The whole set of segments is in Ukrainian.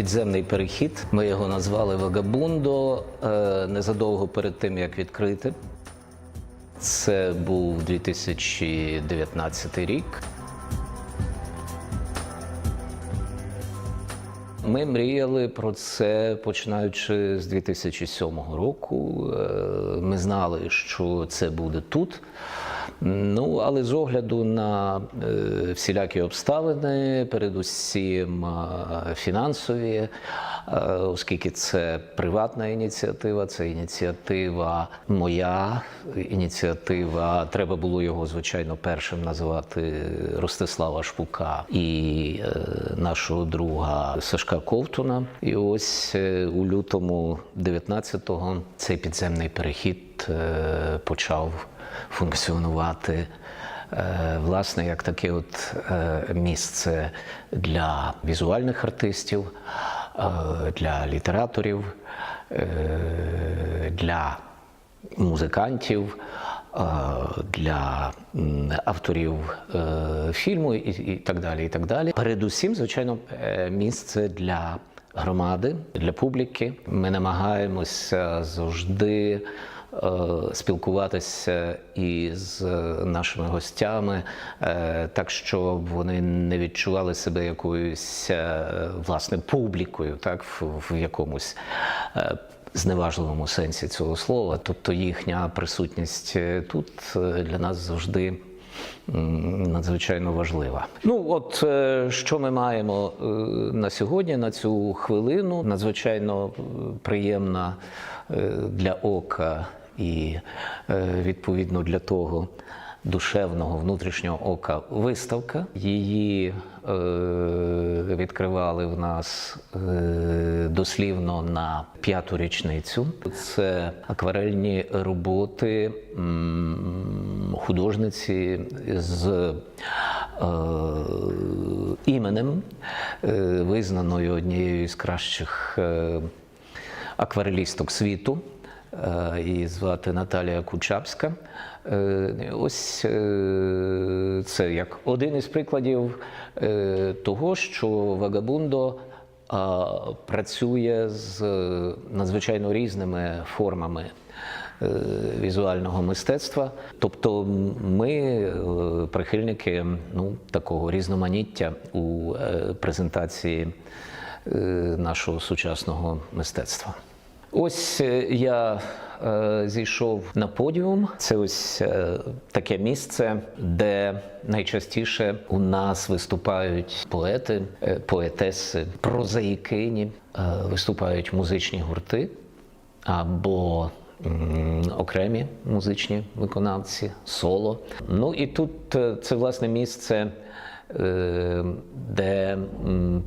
Підземний перехід. Ми його назвали Вагабундо е, незадовго перед тим, як відкрити. Це був 2019 рік. Ми мріяли про це починаючи з 2007 року. Е, Ми знали, що це буде тут. Ну, але з огляду на е, всілякі обставини, передусім е, фінансові, е, оскільки це приватна ініціатива, це ініціатива моя ініціатива. Треба було його, звичайно, першим називати Ростислава Шпука і нашого друга Сашка Ковтуна. І ось у лютому 19-го цей підземний перехід почав функціонувати. е, Власне, як таке от е, місце для візуальних артистів, е, для літераторів, для музикантів, для авторів фільму і, так далі. І так далі. Передусім, звичайно, місце для громади, для публіки. Ми намагаємося завжди. Е, Спілкуватися із нашими гостями, е, так щоб вони не відчували себе якоюсь е, власне публікою, так в, якомусь е, зневажливому сенсі цього слова. Тобто їхня присутність е, тут е, для нас завжди надзвичайно важлива. Ну от е, що ми маємо е, на сьогодні, на цю хвилину, надзвичайно е, приємна е, для ока і е, відповідно для того. Душевного внутрішнього ока виставка. Її е, відкривали в нас е, дослівно на п'яту річницю. Це акварельні роботи художниці з іменем, визнаною однією з кращих акварелісток світу. Е, Її звати Наталія Кучапська. Е, Ось е, це як один із прикладів того, що Вагабундо працює з надзвичайно різними формами візуального мистецтва. Тобто ми прихильники ну, такого різноманіття у презентації нашого сучасного мистецтва. Ось е, я е, зійшов на подіум. Це ось е, таке місце, де найчастіше у нас виступають поети, поетеси, прозаїкині, виступають музичні гурти або окремі музичні виконавці, соло. Ну і тут це власне місце. Е, Де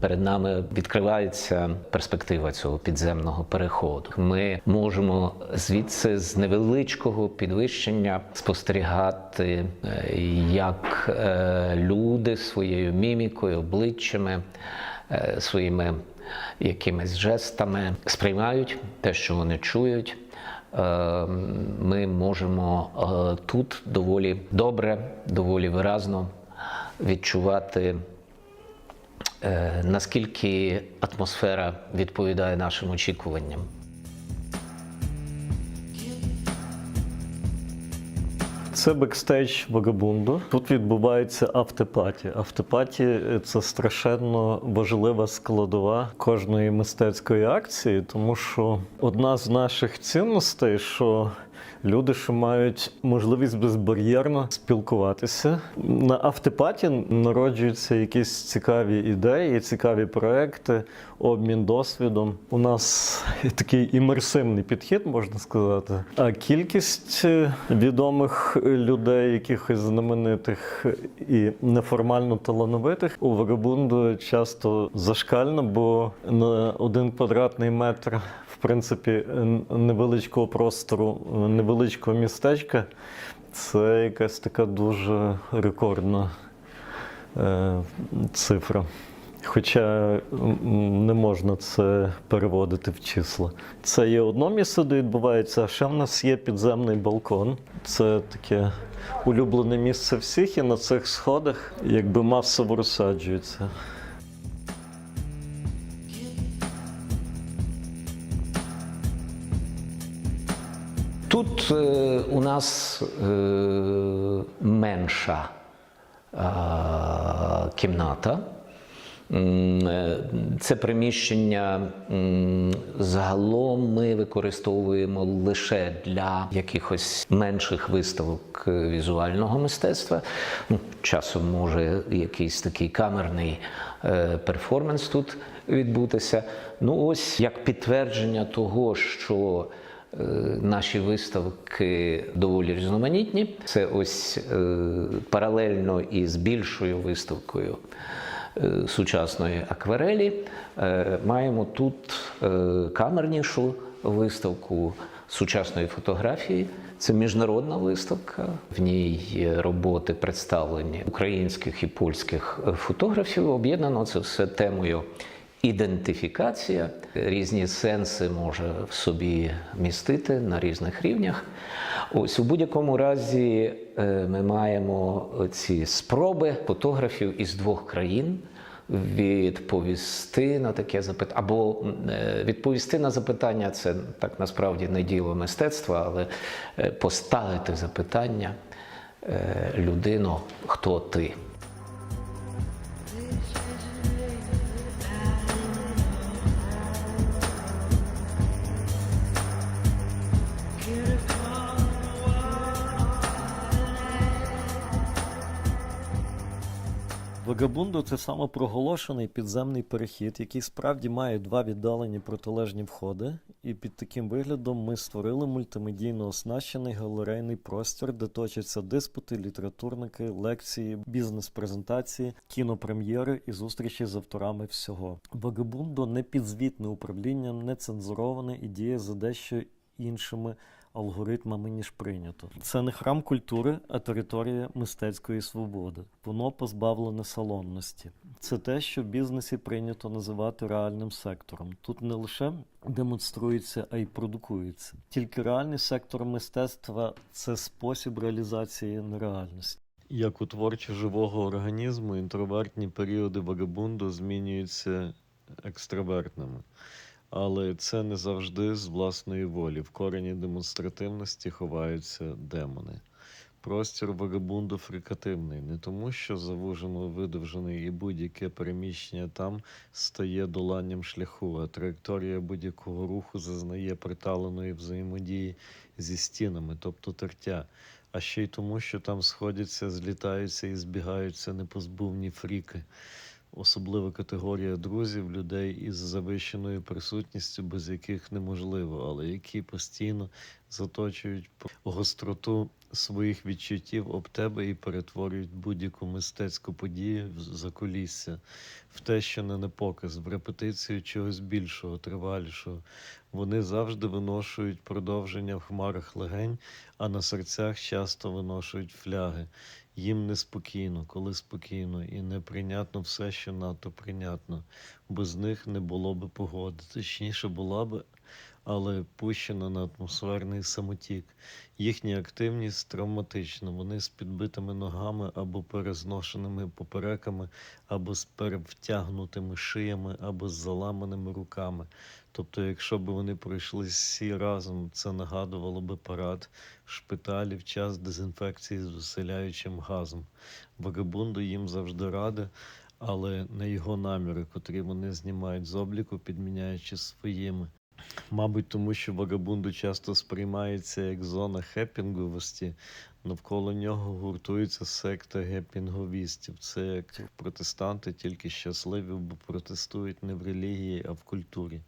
перед нами відкривається перспектива цього підземного переходу. Ми можемо звідси з невеличкого підвищення спостерігати, е, як е, люди своєю мімікою, обличчями, своїми якимись жестами сприймають те, що вони чують. Ми можемо тут доволі добре, доволі виразно відчувати, е, наскільки атмосфера відповідає нашим очікуванням. Це бекстейдж Вагабунду. Тут відбувається автопаті. Автопаті це страшенно важлива складова кожної мистецької акції, тому що одна з наших цінностей, що люди, що мають можливість безбар'єрно спілкуватися. На автопаті народжуються якісь цікаві ідеї, цікаві проекти, обмін досвідом. У нас такий імерсивний підхід, можна сказати. А кількість е, відомих людей, якихось знаменитих і неформально талановитих у Вагабунду часто зашкальна, бо на один квадратний метр, в принципі, невеличкого простору, невеличкого містечка. Це якась така дуже рекордна е, цифра. Хоча не можна це переводити в числа. Це є одно місце, де відбувається, а ще в нас є підземний балкон. Це таке улюблене місце всіх, і на цих сходах якби масово розсаджується. Тут е, у нас е, менша кімната. Е, Це приміщення загалом ми використовуємо лише для якихось менших виставок візуального мистецтва. Ну, часом може якийсь такий камерний перформанс тут відбутися. Ну, ось як підтвердження того, що Наші виставки доволі різноманітні. Це ось е, паралельно із більшою виставкою е, сучасної акварелі. е, Маємо тут е, камернішу виставку сучасної фотографії. Це міжнародна виставка. В ній роботи представлені українських і польських е, фотографів. Об'єднано це все темою ідентифікація. Різні сенси може в собі містити на різних рівнях. Ось у будь-якому разі е, ми маємо ці спроби фотографів із двох країн відповісти на таке запитання, або е, відповісти на запитання це так насправді не діло мистецтва, але е, поставити запитання людино, хто ти. Вагабунду це самопроголошений підземний перехід, який справді має два віддалені протилежні входи. І під таким виглядом ми створили мультимедійно оснащений галерейний простір, де точаться диспути, літературники, лекції, бізнес-презентації, кінопрем'єри і зустрічі з авторами всього. Вагабундо не підзвітне управління, не цензуроване і діє за дещо іншими алгоритмами, ніж прийнято. Це не храм культури, а територія мистецької свободи. Воно позбавлене салонності. Це те, що в бізнесі прийнято називати реальним сектором. Тут не лише демонструється, а й продукується. Тільки реальний сектор мистецтва це спосіб реалізації нереальності. Як у творчі живого організму, інтровертні періоди вагабунду змінюються екстравертними. Але це не завжди з власної волі. В корені демонстративності ховаються демони. Простір вагабунду фрикативний, не тому, що завужено видовжений і будь-яке переміщення там стає доланням шляху, а траєкторія будь-якого руху зазнає приталеної взаємодії зі стінами, тобто тертя. А ще й тому, що там сходяться, злітаються і збігаються непозбувні фріки особлива категорія друзів, людей із завищеною присутністю, без яких неможливо, але які постійно заточують гостроту своїх відчуттів об тебе і перетворюють будь-яку мистецьку подію в закулісся, в те, що не на показ, в репетицію чогось більшого, тривалішого. Вони завжди виношують продовження в хмарах легень, а на серцях часто виношують фляги. Їм неспокійно, коли спокійно, і неприйнятно все, що надто прийнятно. Без них не було би погоди. Точніше була би, але пущена на атмосферний самотік. Їхня активність травматична. Вони з підбитими ногами або перезношеними попереками, або з перевтягнутими шиями, або з заламаними руками. Тобто, якщо б вони пройшли всі разом, це нагадувало би парад шпиталів час дезінфекції з виселяючим газом. Вагабунду їм завжди ради, але не його наміри, котрі вони знімають з обліку, підміняючи своїми. Мабуть, тому що вагабунду часто сприймається як зона хеппінговості, навколо нього гуртується секта гепінговістів. Це як протестанти, тільки щасливі, бо протестують не в релігії, а в культурі.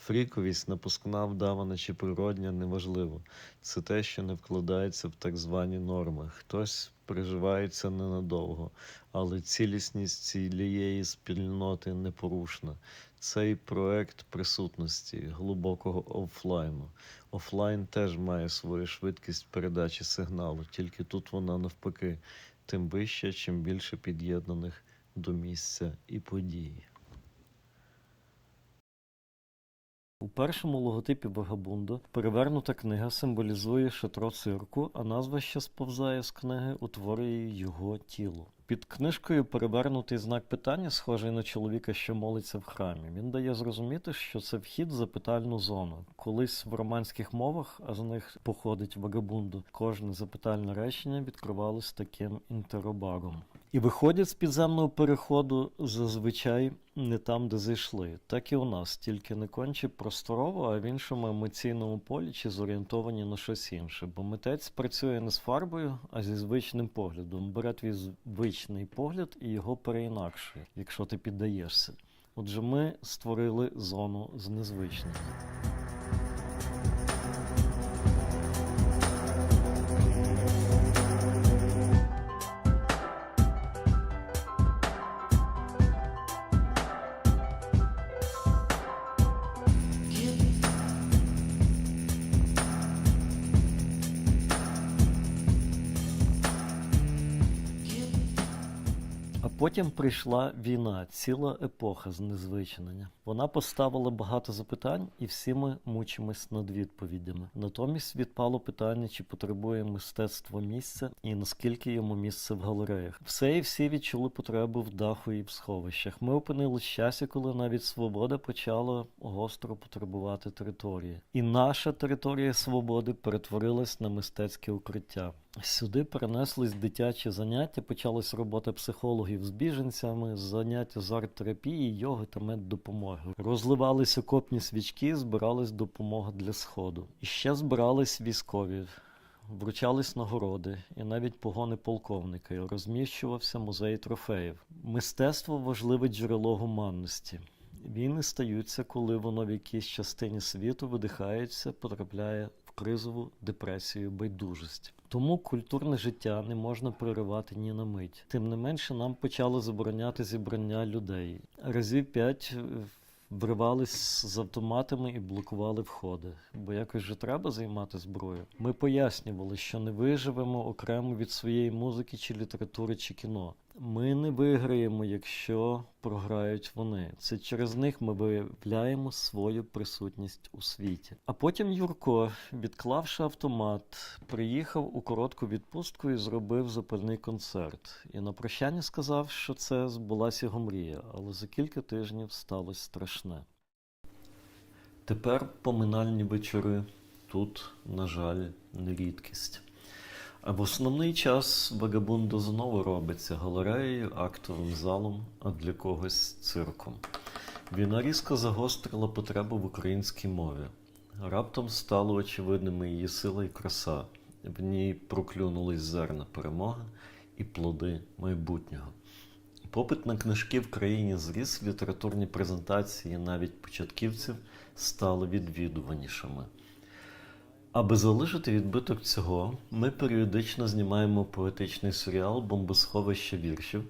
Фріковість, напускна, вдавана чи природня, неважливо. Це те, що не вкладається в так звані норми. Хтось приживається ненадовго, але цілісність цієї спільноти непорушна. Цей проект присутності глибокого офлайну. Офлайн теж має свою швидкість передачі сигналу, тільки тут вона навпаки, тим вища, чим більше під'єднаних до місця і події. У першому логотипі Вагабунду перевернута книга символізує шатро цирку, а назва, що сповзає з книги, утворює його тіло. Під книжкою перевернутий знак питання, схожий на чоловіка, що молиться в храмі. Він дає зрозуміти, що це вхід в запитальну зону. Колись в романських мовах, а з них походить вагабунду, кожне запитальне речення відкривалось таким інтеробаром. І виходять з підземного переходу зазвичай не там, де зайшли. Так і у нас, тільки не конче просторово, а в іншому емоційному полі чи зорієнтовані на щось інше. Бо митець працює не з фарбою, а зі звичним поглядом. Бере твій звичний погляд і його переінакшує, якщо ти піддаєшся. Отже, ми створили зону з незвичним. Потім прийшла війна, ціла епоха знезвичнення. Вона поставила багато запитань, і всі ми мучимось над відповідями. Натомість відпало питання, чи потребує мистецтво місця і наскільки йому місце в галереях. Все і всі відчули потребу в даху і в сховищах. Ми опинились в часі, коли навіть свобода почала гостро потребувати території. І наша територія свободи перетворилась на мистецьке укриття. Сюди перенеслись дитячі заняття, почалась робота психологів з біженцями, заняття з арт-терапії, йоги та меддопомоги. Розливались окопні свічки, збиралась допомога для сходу. І ще збирались військові. Вручались нагороди і навіть погони полковника, і розміщувався музей трофеїв. Мистецтво важливе джерело гуманності. Війни стаються, коли воно в якійсь частині світу видихається, потрапляє в кризову депресію, байдужість. Тому культурне життя не можна проривати ні на мить. Тим не менше, нам почали забороняти зібрання людей. Разів п'ять е, вривались з автоматами і блокували входи, бо якось же треба займати зброю. Ми пояснювали, що не виживемо окремо від своєї музики чи літератури чи кіно. Ми не виграємо, якщо програють вони. Це через них ми виявляємо свою присутність у світі. А потім Юрко, відклавши автомат, приїхав у коротку відпустку і зробив запальний концерт. І на прощання сказав, що це збулася його мрія, але за кілька тижнів сталося страшне. Тепер поминальні вечори тут, на жаль, не рідкість. В основний час Вагабундо знову робиться галереєю, актовим залом, а для когось цирком. Війна різко загострила потребу в українській мові. Раптом стало очевидними її сила і краса. В ній проклюнулись зерна перемоги і плоди майбутнього. Попит на книжки в країні зріс, літературні презентації навіть початківців стали відвідуванішими. Аби залишити відбиток цього, ми періодично знімаємо поетичний серіал Бомбосховище віршів,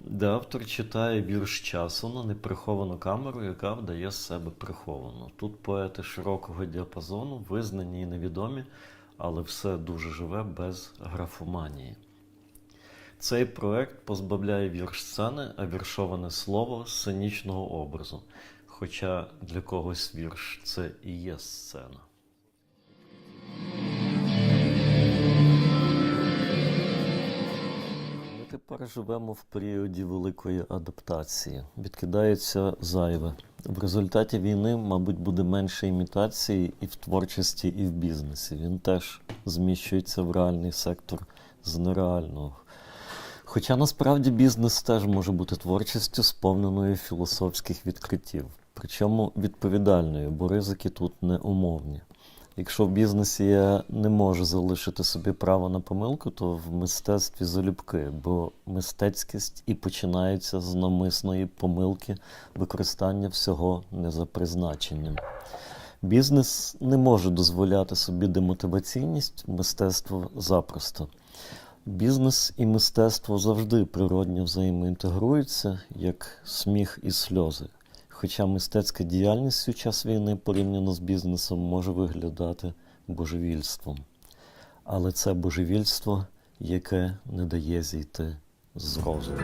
де автор читає вірш часу на неприховану камеру, яка вдає з себе приховану. Тут поети широкого діапазону, визнані і невідомі, але все дуже живе без графоманії. Цей проект позбавляє вірш сцени, а віршоване слово сценічного образу. Хоча для когось вірш це і є сцена. Ми тепер живемо в періоді великої адаптації. Відкидається зайве. В результаті війни, мабуть, буде менше імітації і в творчості, і в бізнесі. Він теж зміщується в реальний сектор з нереального. Хоча насправді бізнес теж може бути творчістю, сповненою філософських відкриттів, причому відповідальною, бо ризики тут не умовні. Якщо в бізнесі я не можу залишити собі право на помилку, то в мистецтві залюбки, бо мистецькість і починається з навмисної помилки використання всього не за призначенням. Бізнес не може дозволяти собі демотиваційність, мистецтво запросто. Бізнес і мистецтво завжди природньо взаємоінтегруються, як сміх і сльози. Хоча мистецька діяльність у час війни порівняно з бізнесом може виглядати божевільством. Але це божевільство, яке не дає зійти з розуму.